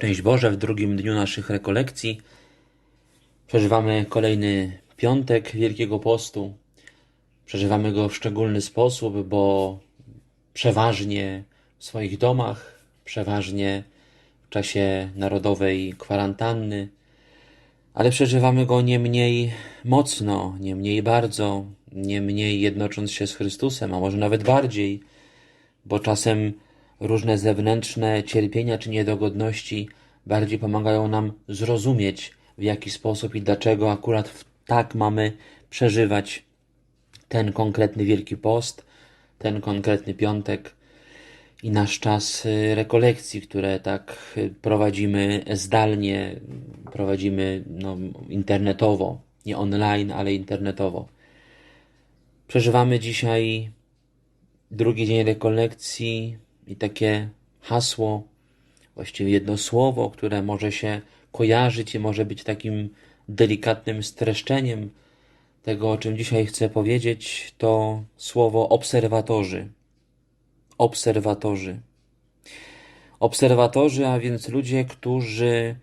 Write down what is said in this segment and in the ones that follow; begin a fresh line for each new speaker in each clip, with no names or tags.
Szczęść Boże w drugim dniu naszych rekolekcji. Przeżywamy kolejny piątek Wielkiego Postu. Przeżywamy go w szczególny sposób, bo przeważnie w swoich domach, przeważnie w czasie narodowej kwarantanny, ale przeżywamy go nie mniej mocno, nie mniej bardzo, nie mniej jednocząc się z Chrystusem, a może nawet bardziej, bo czasem różne zewnętrzne cierpienia czy niedogodności bardziej pomagają nam zrozumieć, w jaki sposób i dlaczego akurat tak mamy przeżywać ten konkretny Wielki Post, ten konkretny piątek i nasz czas y, rekolekcji, które tak y, prowadzimy zdalnie, prowadzimy no, internetowo, nie online, ale internetowo. Przeżywamy dzisiaj drugi dzień rekolekcji i takie hasło, właściwie jedno słowo, które może się kojarzyć i może być takim delikatnym streszczeniem tego, o czym dzisiaj chcę powiedzieć, to słowo obserwatorzy. Obserwatorzy. Obserwatorzy, a więc ludzie, którzy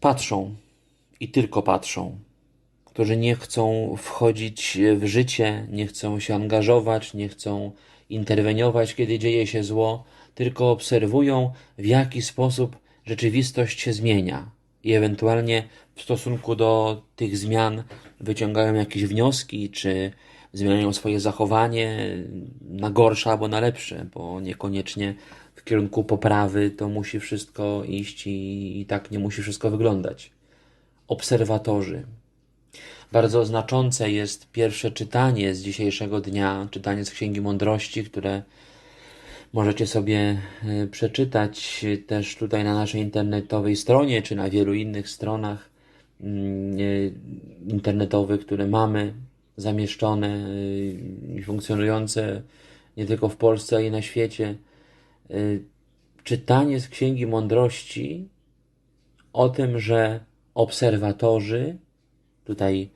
patrzą i tylko patrzą, którzy nie chcą wchodzić w życie, nie chcą się angażować, nie chcą interweniować, kiedy dzieje się zło, tylko obserwują, w jaki sposób rzeczywistość się zmienia i ewentualnie w stosunku do tych zmian wyciągają jakieś wnioski, czy zmieniają swoje zachowanie na gorsze albo na lepsze, bo niekoniecznie w kierunku poprawy to musi wszystko iść i, i tak nie musi wszystko wyglądać. Obserwatorzy. Bardzo znaczące jest pierwsze czytanie z dzisiejszego dnia, czytanie z Księgi Mądrości, które możecie sobie e, przeczytać też tutaj na naszej internetowej stronie, czy na wielu innych stronach mm, e, internetowych, które mamy zamieszczone i funkcjonujące nie tylko w Polsce, ale i na świecie. Czytanie z Księgi Mądrości o tym, że obserwatorzy, tutaj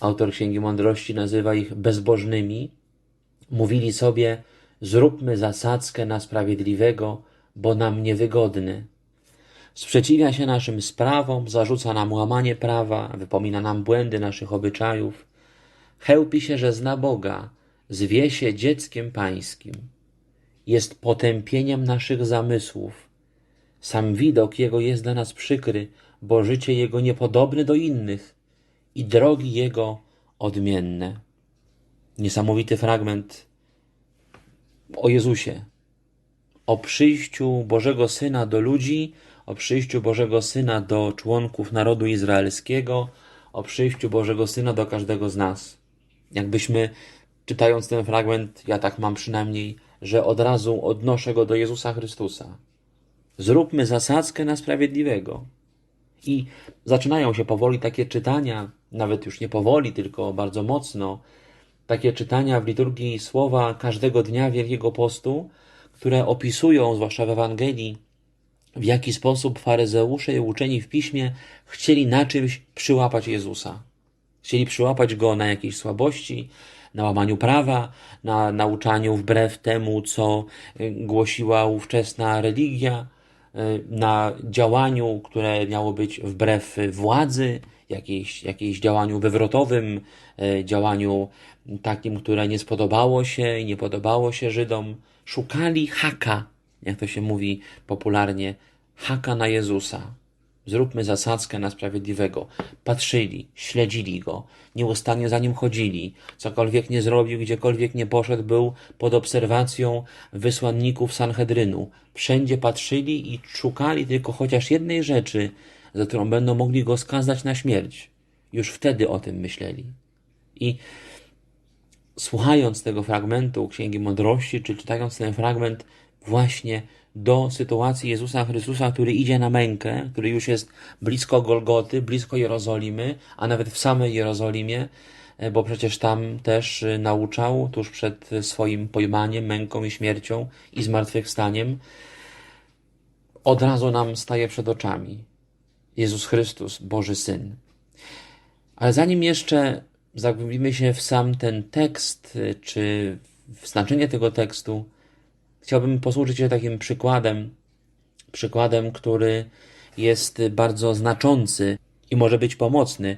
autor Księgi Mądrości nazywa ich bezbożnymi, mówili sobie: Zróbmy zasadzkę na sprawiedliwego, bo nam niewygodny. Sprzeciwia się naszym sprawom, zarzuca nam łamanie prawa, wypomina nam błędy naszych obyczajów. Chełpi się, że zna Boga, zwie się dzieckiem pańskim. Jest potępieniem naszych zamysłów. Sam widok Jego jest dla nas przykry, bo życie Jego niepodobne do innych i drogi Jego odmienne. Niesamowity fragment o Jezusie, o przyjściu Bożego Syna do ludzi, o przyjściu Bożego Syna do członków narodu izraelskiego, o przyjściu Bożego Syna do każdego z nas. Jakbyśmy, czytając ten fragment, ja tak mam przynajmniej, że od razu odnoszę go do Jezusa Chrystusa. Zróbmy zasadzkę na sprawiedliwego. I zaczynają się powoli takie czytania, nawet już nie powoli, tylko bardzo mocno, takie czytania w liturgii słowa każdego dnia Wielkiego Postu, które opisują, zwłaszcza w Ewangelii, w jaki sposób faryzeusze i uczeni w piśmie chcieli na czymś przyłapać Jezusa. Chcieli przyłapać go na jakiejś słabości, na łamaniu prawa, na nauczaniu wbrew temu, co y, głosiła ówczesna religia, na działaniu, które miało być wbrew władzy, jakiejś, jakiejś działaniu wywrotowym, y, działaniu takim, które nie spodobało się i nie podobało się Żydom. Szukali haka, jak to się mówi popularnie, haka na Jezusa. Zróbmy zasadzkę na sprawiedliwego. Patrzyli, śledzili go, nieustannie za nim chodzili. Cokolwiek nie zrobił, gdziekolwiek nie poszedł, był pod obserwacją wysłanników Sanhedrynu. Wszędzie patrzyli i szukali tylko chociaż jednej rzeczy, za którą będą mogli go skazać na śmierć. Już wtedy o tym myśleli. I słuchając tego fragmentu Księgi Mądrości, czy czytając ten fragment właśnie do sytuacji Jezusa Chrystusa, który idzie na mękę, który już jest blisko Golgoty, blisko Jerozolimy, a nawet w samej Jerozolimie, e, bo przecież tam też e, nauczał tuż przed swoim pojmaniem, męką i śmiercią i zmartwychwstaniem, od razu nam staje przed oczami Jezus Chrystus, Boży Syn. Ale zanim jeszcze zagłębimy się w sam ten tekst, y, czy w znaczenie tego tekstu, chciałbym posłużyć się takim przykładem, przykładem, który jest bardzo znaczący i może być pomocny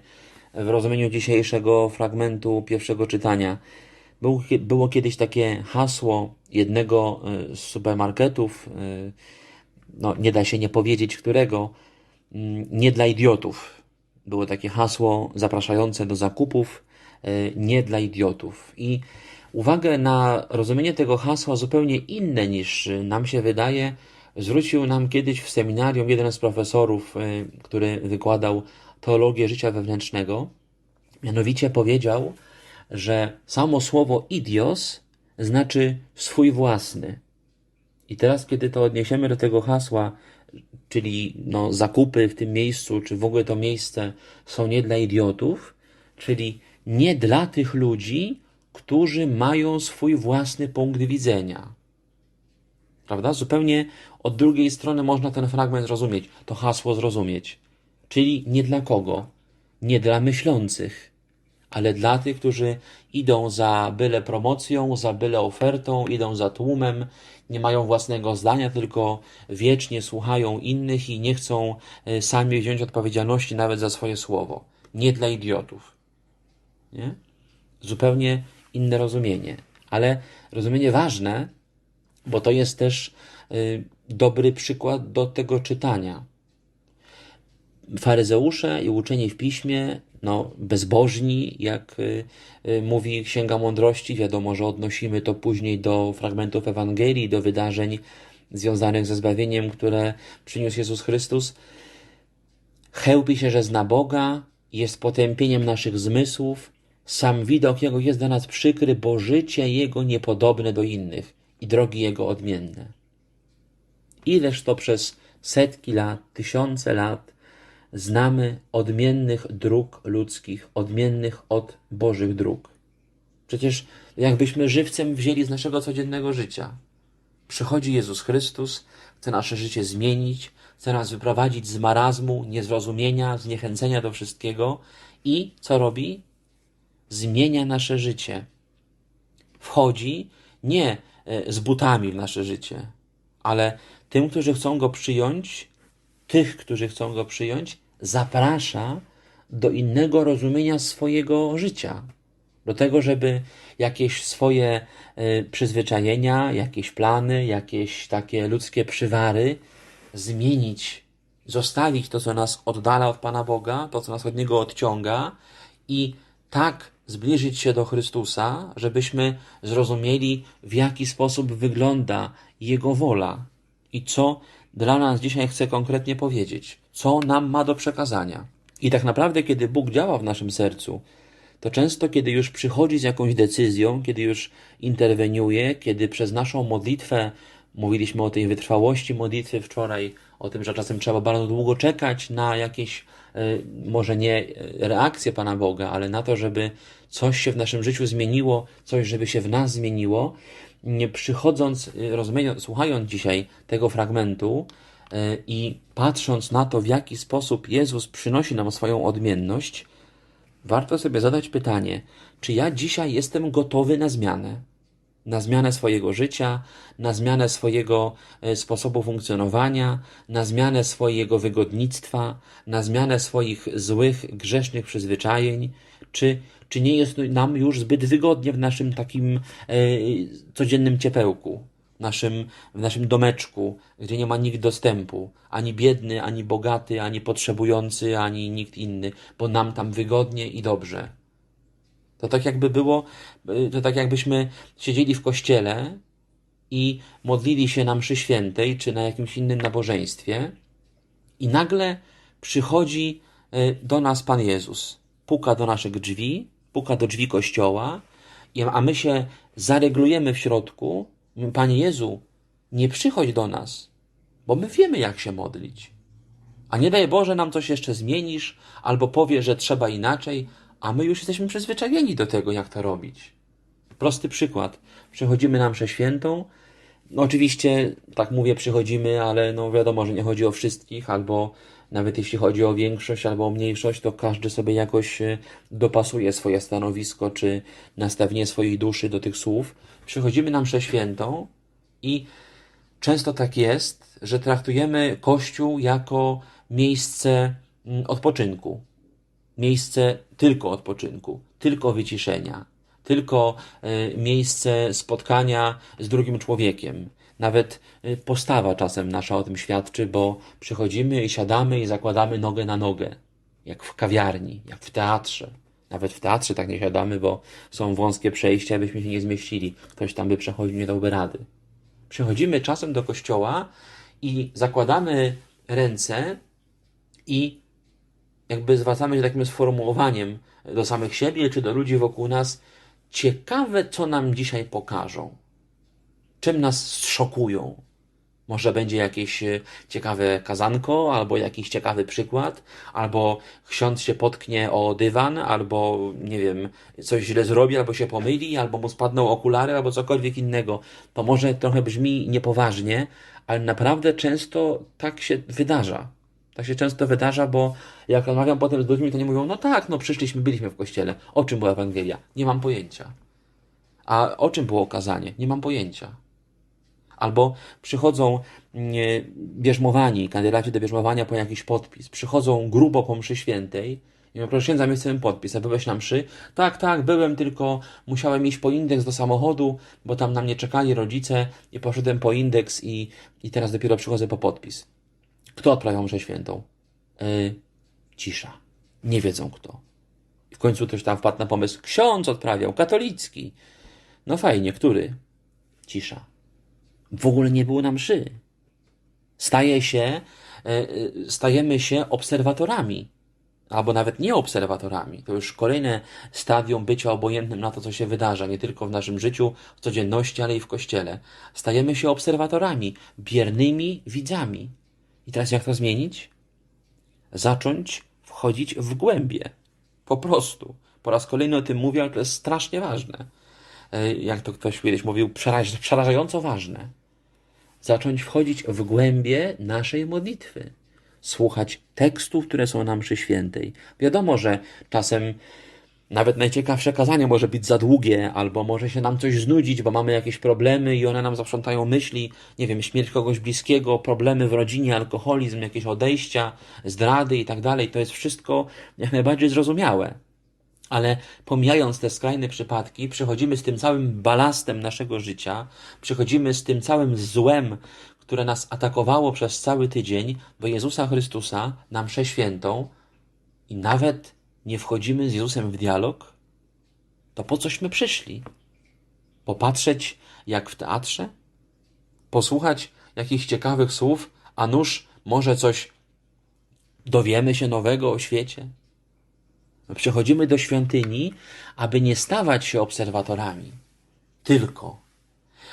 w rozumieniu dzisiejszego fragmentu pierwszego czytania. Był, było kiedyś takie hasło jednego y, z supermarketów, y, no nie da się nie powiedzieć którego, mm, nie dla idiotów. Było takie hasło zapraszające do zakupów, y, nie dla idiotów. I uwagę na rozumienie tego hasła zupełnie inne niż nam się wydaje, zwrócił nam kiedyś w seminarium jeden z profesorów, który wykładał teologię życia wewnętrznego. Mianowicie powiedział, że samo słowo idios znaczy swój własny. I teraz, kiedy to odniesiemy do tego hasła, czyli no, zakupy w tym miejscu, czy w ogóle to miejsce są nie dla idiotów, czyli nie dla tych ludzi, którzy mają swój własny punkt widzenia. Prawda? Zupełnie od drugiej strony można ten fragment zrozumieć, to hasło zrozumieć. Czyli nie dla kogo? Nie dla myślących, ale dla tych, którzy idą za byle promocją, za byle ofertą, idą za tłumem, nie mają własnego zdania, tylko wiecznie słuchają innych i nie chcą e, sami wziąć odpowiedzialności nawet za swoje słowo. Nie dla idiotów. Nie? Zupełnie inne rozumienie. Ale rozumienie ważne, bo to jest też y, dobry przykład do tego czytania. Faryzeusze i uczeni w piśmie, no, bezbożni, jak y, y, mówi Księga Mądrości, wiadomo, że odnosimy to później do fragmentów Ewangelii, do wydarzeń związanych ze zbawieniem, które przyniósł Jezus Chrystus. Chełpi się, że zna Boga, jest potępieniem naszych zmysłów, sam widok Jego jest dla nas przykry, bo życie Jego niepodobne do innych i drogi Jego odmienne. Ileż to przez setki lat, tysiące lat znamy odmiennych dróg ludzkich, odmiennych od Bożych dróg. Przecież jakbyśmy żywcem wzięli z naszego codziennego życia. Przychodzi Jezus Chrystus, chce nasze życie zmienić, chce nas wyprowadzić z marazmu, niezrozumienia, zniechęcenia do wszystkiego i co robi? Zmienia nasze życie. Wchodzi nie e, z butami w nasze życie, ale tym, którzy chcą go przyjąć, tych, którzy chcą go przyjąć, zaprasza do innego rozumienia swojego życia. Do tego, żeby jakieś swoje y, przyzwyczajenia, jakieś plany, jakieś takie ludzkie przywary zmienić, zostawić to, co nas oddala od Pana Boga, to, co nas od Niego odciąga i tak zbliżyć się do Chrystusa, żebyśmy zrozumieli, w jaki sposób wygląda Jego wola i co dla nas dzisiaj chce konkretnie powiedzieć, co nam ma do przekazania. I tak naprawdę, kiedy Bóg działa w naszym sercu, to często, kiedy już przychodzi z jakąś decyzją, kiedy już interweniuje, kiedy przez naszą modlitwę, mówiliśmy o tej wytrwałości modlitwy wczoraj, o tym, że czasem trzeba bardzo długo czekać na jakieś, y, może nie reakcję Pana Boga, ale na to, żeby coś się w naszym życiu zmieniło, coś, żeby się w nas zmieniło, nie przychodząc, rozumiając, słuchając dzisiaj tego fragmentu i patrząc na to, w jaki sposób Jezus przynosi nam swoją odmienność, warto sobie zadać pytanie, czy ja dzisiaj jestem gotowy na zmianę? Na zmianę swojego życia, na zmianę swojego y, sposobu funkcjonowania, na zmianę swojego wygodnictwa, na zmianę swoich złych, grzesznych przyzwyczajeń, czy czy nie jest nam już zbyt wygodnie w naszym takim e, codziennym ciepełku, naszym, w naszym domeczku, gdzie nie ma nikt dostępu, ani biedny, ani bogaty, ani potrzebujący, ani nikt inny, bo nam tam wygodnie i dobrze. To tak jakby było, e, to tak jakbyśmy siedzieli w kościele i modlili się na mszy świętej, czy na jakimś innym nabożeństwie i nagle przychodzi e, do nas Pan Jezus, puka do naszych drzwi puka do drzwi kościoła, a my się zareglujemy w środku, Panie Jezu, nie przychodź do nas, bo my wiemy, jak się modlić. A nie daj Boże, nam coś jeszcze zmienisz, albo powie, że trzeba inaczej, a my już jesteśmy przyzwyczajeni do tego, jak to robić. Prosty przykład. Przychodzimy na mszę świętą. No oczywiście, tak mówię, przychodzimy, ale no wiadomo, że nie chodzi o wszystkich, albo nawet jeśli chodzi o większość albo o mniejszość, to każdy sobie jakoś e, dopasuje swoje stanowisko czy nastawienie swojej duszy do tych słów. Przychodzimy na mszę świętą i często tak jest, że traktujemy Kościół jako miejsce mm, odpoczynku. Miejsce tylko odpoczynku, tylko wyciszenia, tylko y, miejsce spotkania z drugim człowiekiem. Nawet y, postawa czasem nasza o tym świadczy, bo przychodzimy i siadamy i zakładamy nogę na nogę, jak w kawiarni, jak w teatrze. Nawet w teatrze tak nie siadamy, bo są wąskie przejścia, abyśmy się nie zmieścili. Ktoś tam by przechodził, nie dałby rady. Przychodzimy czasem do kościoła i zakładamy ręce i jakby zwracamy się takim sformułowaniem do samych siebie czy do ludzi wokół nas. Ciekawe, co nam dzisiaj pokażą. Czym nas zszokują. Może będzie jakieś e, ciekawe kazanko, albo jakiś ciekawy przykład, albo ksiądz się potknie o dywan, albo nie wiem, coś źle zrobi, albo się pomyli, albo mu spadną okulary, albo cokolwiek innego. To może trochę brzmi niepoważnie, ale naprawdę często tak się wydarza. Tak się często wydarza, bo jak rozmawiam potem z ludźmi, to nie mówią, no tak, no przyszliśmy, byliśmy w kościele. O czym była Ewangelia? Nie mam pojęcia. A o czym było kazanie? Nie mam pojęcia. Albo przychodzą nie, bierzmowani, kandydaci do bierzmowania po jakiś podpis. Przychodzą grubo po mszy świętej i mówią, proszę księdza, my chcemy podpis. A byłeś na mszy? Tak, tak, byłem, tylko musiałem iść po indeks do samochodu, bo tam na mnie czekali rodzice i poszedłem po indeks i, i teraz dopiero przychodzę po podpis. Kto odprawiał mszę świętą? Yy, cisza. Nie wiedzą kto. I w końcu ktoś tam wpadł na pomysł, ksiądz odprawiał, katolicki. No fajnie, który? Cisza w ogóle nie było na mszy. Staje się, e, e, stajemy się obserwatorami, albo nawet nie obserwatorami. To już kolejne stadium bycia obojętnym na to, co się wydarza, nie tylko w naszym życiu, w codzienności, ale i w kościele. Stajemy się obserwatorami, biernymi widzami. I teraz jak to zmienić? Zacząć wchodzić w głębie. Po prostu. Po raz kolejny o tym mówię, ale to jest strasznie ważne. E, jak to ktoś kiedyś mówił, przeraż, przerażająco ważne zacząć wchodzić w głębie naszej modlitwy, słuchać tekstów, które są nam przy świętej. Wiadomo, że czasem nawet najciekawsze kazanie może być za długie, albo może się nam coś znudzić, bo mamy jakieś problemy i one nam zaprzątają myśli, nie wiem, śmierć kogoś bliskiego, problemy w rodzinie, alkoholizm, jakieś odejścia, zdrady i tak dalej. To jest wszystko jak najbardziej zrozumiałe ale pomijając te skrajne przypadki, przychodzimy z tym całym balastem naszego życia, przychodzimy z tym całym złem, które nas atakowało przez cały tydzień do Jezusa Chrystusa na mszę świętą i nawet nie wchodzimy z Jezusem w dialog, to po cośmy przyszli? Popatrzeć jak w teatrze? Posłuchać jakichś ciekawych słów, a nuż może coś dowiemy się nowego o świecie? Przychodzimy do świątyni, aby nie stawać się obserwatorami, tylko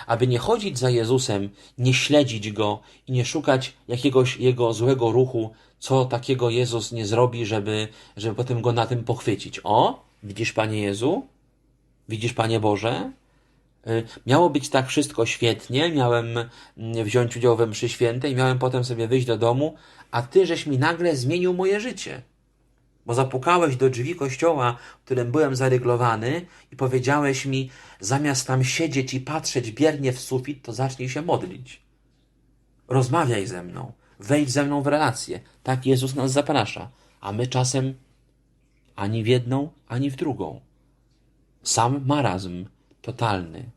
aby nie chodzić za Jezusem, nie śledzić go i nie szukać jakiegoś jego złego ruchu, co takiego Jezus nie zrobi, żeby, żeby potem go na tym pochwycić. O, widzisz Panie Jezu? Widzisz Panie Boże? Y, miało być tak wszystko świetnie, miałem mm, wziąć udział we mszy świętej, miałem potem sobie wyjść do domu, a Ty żeś mi nagle zmienił moje życie bo zapukałeś do drzwi kościoła, w którym byłem zaryglowany i powiedziałeś mi, zamiast tam siedzieć i patrzeć biernie w sufit, to zacznij się modlić. Rozmawiaj ze mną, wejdź ze mną w relację. Tak Jezus nas zaprasza, a my czasem ani w jedną, ani w drugą. Sam marazm totalny.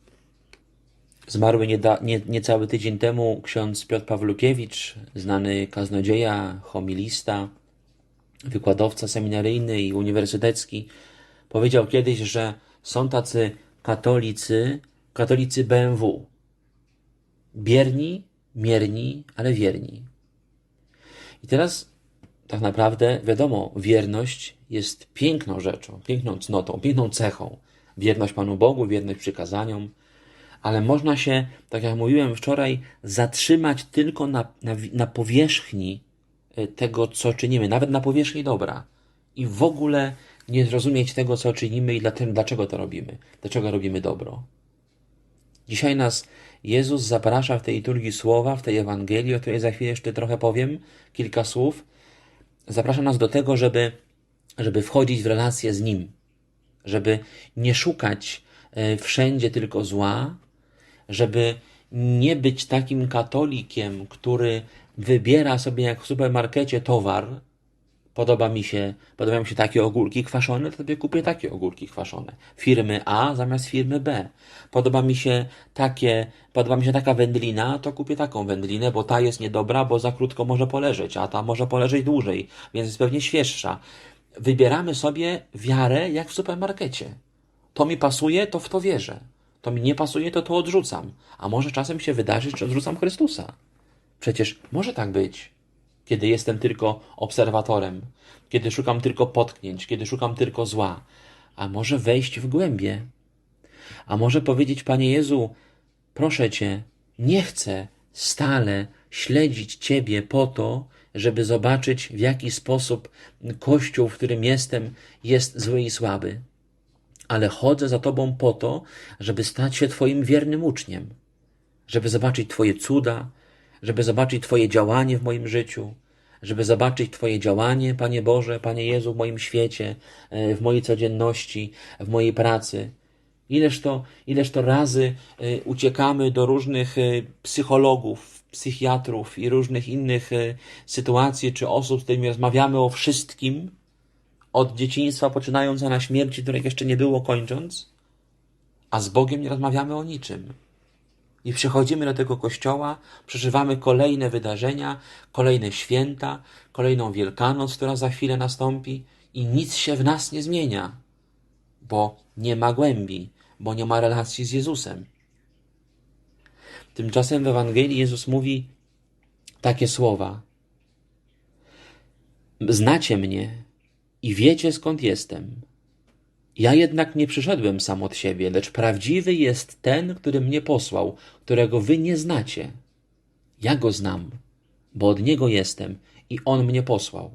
Zmarły nieda, nie, niecały tydzień temu ksiądz Piotr Pawlukiewicz, znany kaznodzieja, homilista, wykładowca seminaryjny i uniwersytecki, powiedział kiedyś, że są tacy katolicy, katolicy BMW. Bierni, mierni, ale wierni. I teraz tak naprawdę wiadomo, wierność jest piękną rzeczą, piękną cnotą, piękną cechą. Wierność Panu Bogu, wierność przykazaniom, ale można się, tak jak mówiłem wczoraj, zatrzymać tylko na, na, na powierzchni tego, co czynimy, nawet na powierzchni dobra, i w ogóle nie zrozumieć tego, co czynimy i dlaczego to robimy, dlaczego robimy dobro. Dzisiaj nas Jezus zaprasza w tej liturgii słowa, w tej Ewangelii, o której za chwilę jeszcze trochę powiem, kilka słów. Zaprasza nas do tego, żeby, żeby wchodzić w relację z Nim, żeby nie szukać y, wszędzie tylko zła, żeby nie być takim katolikiem, który wybiera sobie jak w supermarkecie towar, podoba mi się, podobają mi się takie ogórki kwaszone, to sobie kupię takie ogórki kwaszone. Firmy A zamiast firmy B. Podoba mi się takie, podoba mi się taka wędlina, to kupię taką wędlinę, bo ta jest niedobra, bo za krótko może poleżeć, a ta może poleżeć dłużej, więc jest pewnie świeższa. Wybieramy sobie wiarę jak w supermarkecie. To mi pasuje, to w to wierzę. To mi nie pasuje, to to odrzucam. A może czasem się wydarzyć, że odrzucam Chrystusa. Przecież może tak być, kiedy jestem tylko obserwatorem, kiedy szukam tylko potknięć, kiedy szukam tylko zła. A może wejść w głębie. A może powiedzieć, Panie Jezu, proszę Cię, nie chcę stale śledzić Ciebie po to, żeby zobaczyć, w jaki sposób Kościół, w którym jestem, jest zły i słaby. Ale chodzę za Tobą po to, żeby stać się Twoim wiernym uczniem, żeby zobaczyć Twoje cuda, żeby zobaczyć Twoje działanie w moim życiu, żeby zobaczyć Twoje działanie, Panie Boże, Panie Jezu, w moim świecie, e, w mojej codzienności, w mojej pracy. Ileż to, ileż to razy e, uciekamy do różnych e, psychologów, psychiatrów i różnych innych sytuacji czy osób, z którymi rozmawiamy o wszystkim, od dzieciństwa poczynając, a na śmierci, której jeszcze nie było, kończąc, a z Bogiem nie rozmawiamy o niczym. I przychodzimy do tego kościoła, przeżywamy kolejne wydarzenia, kolejne święta, kolejną Wielkanoc, która za chwilę nastąpi, i nic się w nas nie zmienia, bo nie ma głębi, bo nie ma relacji z Jezusem. Tymczasem w Ewangelii Jezus mówi takie słowa: Znacie mnie i wiecie skąd jestem. Ja jednak nie przyszedłem sam od siebie, lecz prawdziwy jest ten, który mnie posłał, którego wy nie znacie. Ja go znam, bo od niego jestem i on mnie posłał.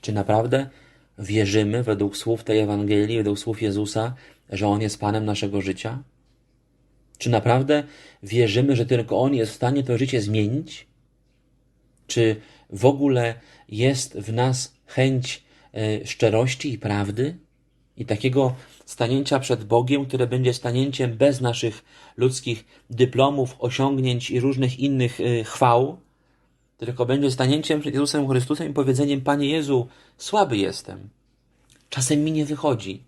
Czy naprawdę wierzymy według słów tej Ewangelii, według słów Jezusa, że on jest Panem naszego życia? Czy naprawdę wierzymy, że tylko on jest w stanie to życie zmienić? Czy w ogóle jest w nas chęć e, szczerości i prawdy? I takiego stanięcia przed Bogiem, które będzie stanięciem bez naszych ludzkich dyplomów, osiągnięć i różnych innych y, chwał, tylko będzie stanięciem przed Jezusem Chrystusem i powiedzeniem: Panie Jezu, słaby jestem. Czasem mi nie wychodzi,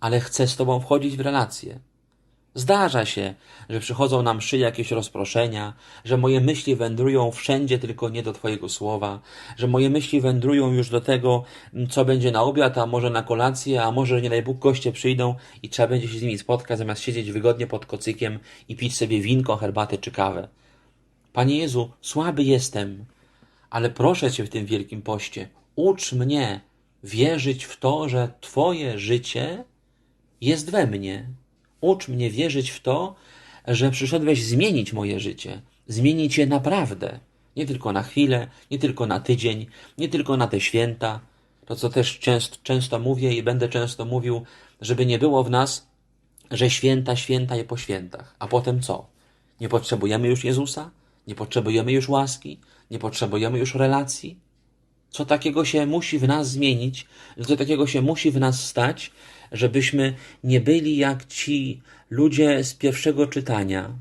ale chcę z Tobą wchodzić w relacje. Zdarza się, że przychodzą nam mszy jakieś rozproszenia, że moje myśli wędrują wszędzie, tylko nie do Twojego słowa, że moje myśli wędrują już do tego, co będzie na obiad, a może na kolację, a może, nie daj Bóg, goście przyjdą i trzeba będzie się z nimi spotkać, zamiast siedzieć wygodnie pod kocykiem i pić sobie winko, herbatę czy kawę. Panie Jezu, słaby jestem, ale proszę Cię w tym wielkim poście, ucz mnie wierzyć w to, że Twoje życie jest we mnie Ucz mnie wierzyć w to, że przyszedłeś zmienić moje życie, zmienić je naprawdę. Nie tylko na chwilę, nie tylko na tydzień, nie tylko na te święta. To, co też często, często mówię i będę często mówił, żeby nie było w nas, że święta, święta je po świętach. A potem co? Nie potrzebujemy już Jezusa? Nie potrzebujemy już łaski? Nie potrzebujemy już relacji? Co takiego się musi w nas zmienić? Co takiego się musi w nas stać, żebyśmy nie byli jak ci ludzie z pierwszego czytania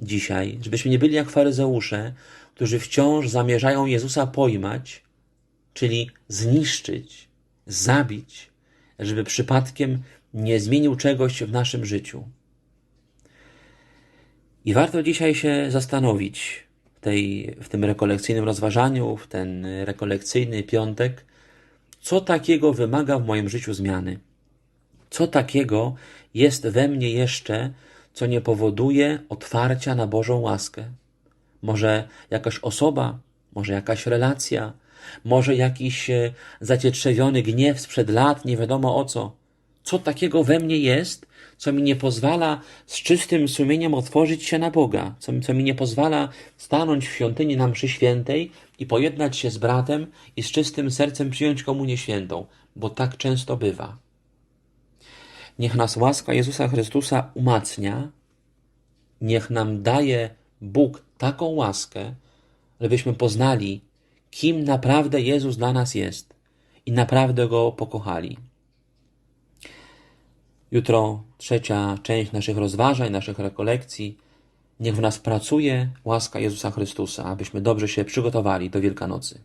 dzisiaj, żebyśmy nie byli jak faryzeusze, którzy wciąż zamierzają Jezusa pojmać, czyli zniszczyć, zabić, żeby przypadkiem nie zmienił czegoś w naszym życiu. I warto dzisiaj się zastanowić w, tej, w tym rekolekcyjnym rozważaniu, w ten rekolekcyjny piątek, co takiego wymaga w moim życiu zmiany. Co takiego jest we mnie jeszcze, co nie powoduje otwarcia na Bożą łaskę? Może jakaś osoba, może jakaś relacja, może jakiś e, zacietrzewiony gniew sprzed lat, nie wiadomo o co. Co takiego we mnie jest, co mi nie pozwala z czystym sumieniem otworzyć się na Boga, co, co mi nie pozwala stanąć w świątyni na mszy świętej i pojednać się z bratem i z czystym sercem przyjąć komunię świętą, bo tak często bywa. Niech nas łaska Jezusa Chrystusa umacnia, niech nam daje Bóg taką łaskę, żebyśmy poznali, kim naprawdę Jezus dla nas jest i naprawdę Go pokochali. Jutro trzecia część naszych rozważań, naszych rekolekcji. Niech w nas pracuje łaska Jezusa Chrystusa, abyśmy dobrze się przygotowali do Wielkanocy.